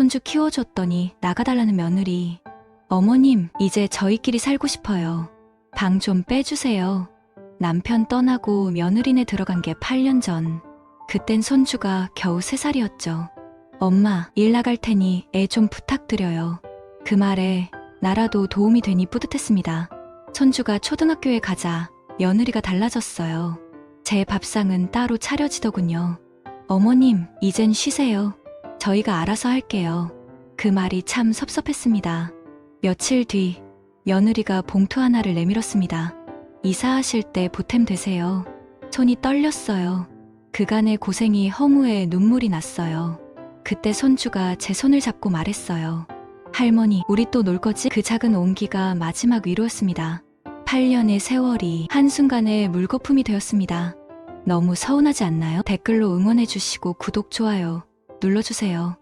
손주 키워줬더니 나가달라는 며느리. 어머님, 이제 저희끼리 살고 싶어요. 방 좀 빼주세요. 남편 떠나고 며느리네 들어간 게 8년 전. 그땐 손주가 겨우 3살이었죠. 엄마, 일 나갈 테니 애 좀 부탁드려요. 그 말에 나라도 도움이 되니 뿌듯했습니다. 손주가 초등학교에 가자 며느리가 달라졌어요. 제 밥상은 따로 차려지더군요. 어머님, 이젠 쉬세요. 저희가 알아서 할게요. 그 말이 참 섭섭했습니다. 며칠 뒤 며느리가 봉투 하나를 내밀었습니다. 이사하실 때 보탬 되세요. 손이 떨렸어요. 그간의 고생이 허무해 눈물이 났어요. 그때 손주가 제 손을 잡고 말했어요. 할머니, 우리 또 놀 거지? 그 작은 온기가 마지막 위로였습니다. 8년의 세월이 한순간에 물거품이 되었습니다. 너무 서운하지 않나요? 댓글로 응원해주시고 구독, 좋아요 눌러주세요.